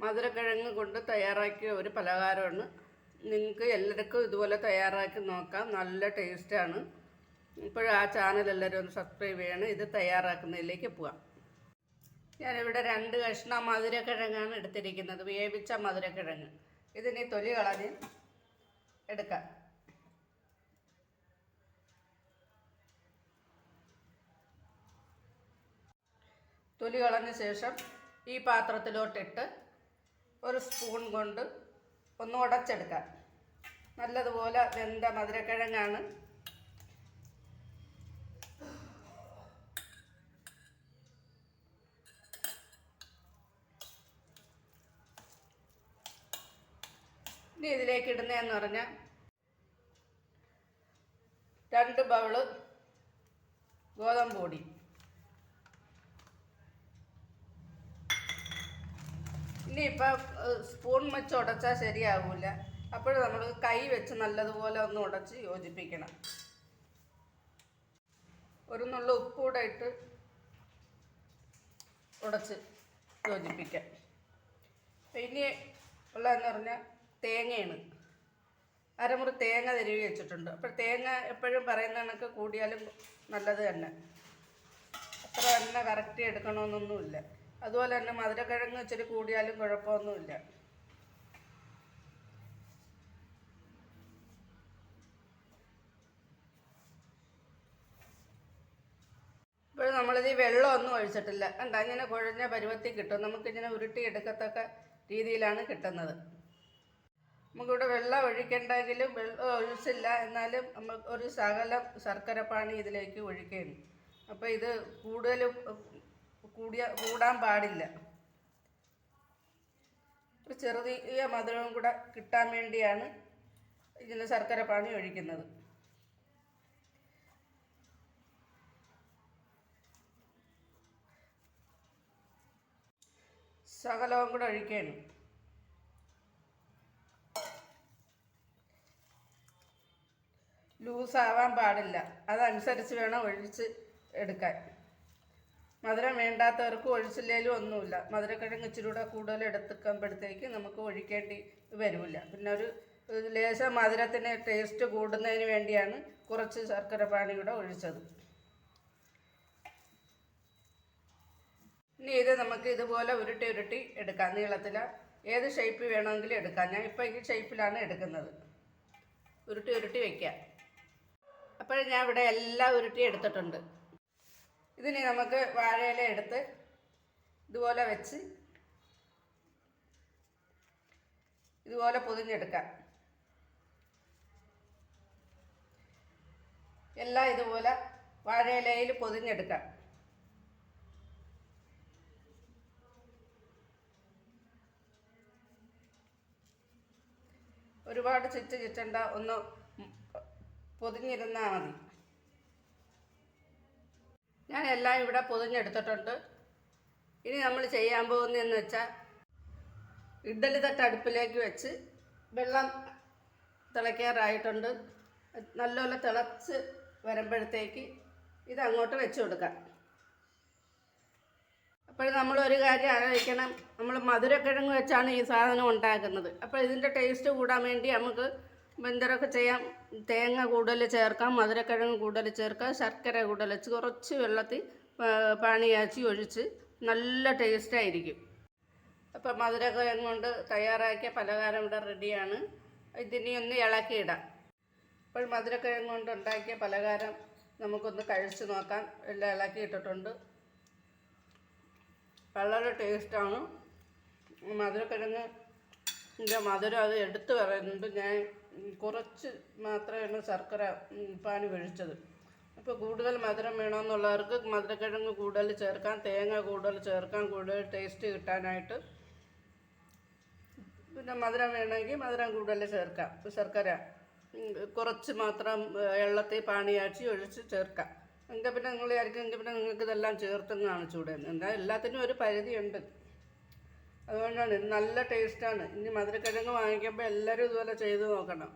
മധുരക്കിഴങ്ങ് കൊണ്ട് തയ്യാറാക്കിയ ഒരു പലഹാരമാണ്. നിങ്ങൾക്ക് എല്ലാവർക്കും ഇതുപോലെ തയ്യാറാക്കി നോക്കാം. നല്ല ടേസ്റ്റാണ് ഇപ്പോഴും ആ ചാനൽ എല്ലാവരും ഒന്ന് സബ്സ്ക്രൈബ് ചെയ്യണം. ഇത് തയ്യാറാക്കുന്നതിലേക്ക് പോവാം. ഞാനിവിടെ രണ്ട് കഷ്ണം മധുരക്കിഴങ്ങാണ് എടുത്തിരിക്കുന്നത്. വേവിച്ച മധുരക്കിഴങ്ങ്. ഇതിന് തൊലി കളഞ്ഞ് എടുക്കാം. തൊലി കളഞ്ഞ ശേഷം ഈ പാത്രത്തിലോട്ടിട്ട് ഒരു സ്പൂൺ കൊണ്ട് ഒന്ന് ഉടച്ചെടുക്കാം. നല്ലതുപോലെ വെന്ത മധുരക്കിഴങ്ങാണ്. ഇനി ഇതിലേക്ക് ഇടുന്നതെന്ന് പറഞ്ഞാൽ രണ്ട് ബൗൾ ഗോതമ്പ് പൊടി. ഇനിയിപ്പം സ്പൂൺ വെച്ച് ഉടച്ചാൽ ശരിയാവില്ല അപ്പോൾ നമ്മൾ കൈ വെച്ച് നല്ലതുപോലെ ഒന്ന് ഉടച്ച് യോജിപ്പിക്കണം. ഒരു നുള്ള ഉപ്പ് ഇട്ട് ഉടച്ച് യോജിപ്പിക്കാം. ഇനി ഉള്ളതെന്ന് പറഞ്ഞാൽ തേങ്ങയാണ്. അരമുറി തേങ്ങ തിരുവി വെച്ചിട്ടുണ്ട്. അപ്പോൾ തേങ്ങ എപ്പോഴും പറയുന്ന കണക്ക് കൂടിയാലും നല്ലത് തന്നെ. അത്ര തന്നെ കറക്റ്റ് എടുക്കണമെന്നൊന്നുമില്ല. അതുപോലെ തന്നെ മധുരക്കിഴങ്ങ് ഇച്ചിരി കൂടിയാലും കുഴപ്പമൊന്നുമില്ല. ഇപ്പോൾ നമ്മളിത് വെള്ളമൊന്നും ഒഴിച്ചിട്ടില്ല. എന്താ ഇങ്ങനെ കുഴഞ്ഞ പരുവത്തിൽ കിട്ടും. നമുക്കിങ്ങനെ ഉരുട്ടി എടുക്കത്തക്ക രീതിയിലാണ് കിട്ടുന്നത്. നമുക്കിവിടെ വെള്ളം ഒഴിക്കണ്ടെങ്കിലും വെള്ളം ഒഴിച്ചില്ല എന്നാലും നമ്മൾ ഒരു ശകലം ശർക്കര പാണി ഇതിലേക്ക് ഒഴിക്കുകയാണ് അപ്പോൾ ഇത് കൂടുതൽ കൂടിയ കൂടാൻ പാടില്ല. ഒരു ചെറിയ മധുരവും കൂടെ കിട്ടാൻ വേണ്ടിയാണ് ഇതിന് ശർക്കര പാനി ഒഴിക്കുന്നത്. ശകലവും കൂടെ ഒഴിക്കണം. ലൂസാവാൻ പാടില്ല. അതനുസരിച്ച് വേണം ഒഴിച്ച് എടുക്കാൻ. മധുരം വേണ്ടാത്തവർക്ക് ഒഴിച്ചില്ലേലും ഒന്നുമില്ല. മധുരക്കിഴങ്ങ് ഇച്ചിരി കൂടെ കൂടുതൽ എടുത്തുക്കുമ്പോഴത്തേക്ക് നമുക്ക് ഒഴിക്കേണ്ടി വരില്ല. പിന്നെ ഒരു ലേശം മധുരത്തിന് ടേസ്റ്റ് കൂടുന്നതിന് വേണ്ടിയാണ് കുറച്ച് ശർക്കര പാനി കൂടെ ഒഴിച്ചത്. ഇനി ഇത് നമുക്ക് ഇതുപോലെ ഉരുട്ടി ഉരുട്ടി എടുക്കാം. നീളത്തിൽ ഏത് ഷേപ്പ് വേണമെങ്കിലും എടുക്കാം. ഞാൻ ഇപ്പോൾ ഈ ഷേപ്പിലാണ് എടുക്കുന്നത്. ഉരുട്ടി ഉരുട്ടി വയ്ക്കാം അപ്പോൾ ഞാൻ ഇവിടെ എല്ലാം ഉരുട്ടി എടുത്തിട്ടുണ്ട്. ഇതിനി നമുക്ക് വാഴയില എടുത്ത് ഇതുപോലെ വെച്ച് ഇതുപോലെ പൊതിഞ്ഞെടുക്കാം. എല്ലാം ഇതുപോലെ വാഴയിലയിൽ പൊതിഞ്ഞെടുക്കാം. ഒരുപാട് ചുറ്റ് ചുറ്റണ്ട ഒന്ന് പൊതിഞ്ഞിരുന്നാൽ മതി. ഞാൻ എല്ലാം ഇവിടെ പൊതിഞ്ഞെടുത്തിട്ടുണ്ട്. ഇനി നമ്മൾ ചെയ്യാൻ പോകുന്നതെന്ന് വെച്ചാൽ ഇഡ്ഡലി തട്ട് അടുപ്പിലേക്ക് വെച്ച് വെള്ളം തിളയ്ക്കാറായിട്ടുണ്ട്. നല്ലപോലെ തിളച്ച് വരുമ്പോഴത്തേക്ക് ഇത് അങ്ങോട്ട് വെച്ച് കൊടുക്കാം. അപ്പോൾ നമ്മൾ ഒരു കാര്യം ആലോചിക്കണം. നമ്മൾ മധുരക്കിഴങ്ങ് വെച്ചാണ് ഈ സാധനം ഉണ്ടാക്കുന്നത്. അപ്പോൾ ഇതിന്റെ ടേസ്റ്റ് കൂടാൻ വേണ്ടി നമുക്ക് എന്തൊക്കെ ചെയ്യാം. തേങ്ങ കൂടുതൽ ചേർക്കാം മധുരക്കിഴങ്ങ് കൂടുതൽ ചേർക്കാം ശർക്കര കൂടുതൽ കുറച്ച് വെള്ളത്തിൽ പാണിയാച്ചി ഒഴിച്ച് നല്ല ടേസ്റ്റായിരിക്കും അപ്പോൾ മധുരക്കിഴങ്ങ് കൊണ്ട് തയ്യാറാക്കിയ പലഹാരം ഇവിടെ റെഡിയാണ്. ഇതിനി ഒന്ന് ഇളക്കിയിടാം അപ്പോൾ മധുരക്കിഴങ്ങ് കൊണ്ട് ഉണ്ടാക്കിയ പലഹാരം നമുക്കൊന്ന് കഴിച്ചു നോക്കാം. എല്ലാം ഇളക്കിയിട്ടിട്ടുണ്ട് വളരെ ടേസ്റ്റാണ് മധുരക്കിഴങ്ങ് ഇതിന്റെ മധുരം അത് എടുത്തു പറയുന്നുണ്ട് ഞാൻ കുറച്ച് മാത്രമാണ് ശർക്കര പാനി ഒഴിച്ചത്. അപ്പോൾ കൂടുതൽ മധുരം വേണമെന്നുള്ളവർക്ക് മധുരക്കിഴങ്ങ് കൂടുതൽ ചേർക്കാൻ തേങ്ങ കൂടുതൽ ചേർക്കാൻ കൂടുതൽ ടേസ്റ്റ് കിട്ടാനായിട്ട്. പിന്നെ മധുരം വേണമെങ്കിൽ മധുരം കൂടുതൽ ചേർക്കാം. ശർക്കര കുറച്ച് മാത്രം വെള്ളത്തിൽ പാണിയാച്ചി ഒഴിച്ച് ചേർക്കാം. എങ്കിൽ പിന്നെ നിങ്ങൾ ആയിരിക്കും എങ്കിൽ പിന്നെ നിങ്ങൾക്ക് ഇതെല്ലാം ചേർത്തെന്ന് കാണിച്ചുകൂടെ എന്താ എല്ലാത്തിനും ഒരു പരിധിയുണ്ട്. അതുകൊണ്ടാണ് ഇത് നല്ല ടേസ്റ്റാണ് ഇനി മധുരക്കിഴങ്ങ് വാങ്ങിക്കുമ്പോൾ എല്ലാവരും ഇതുപോലെ ചെയ്ത് നോക്കണം.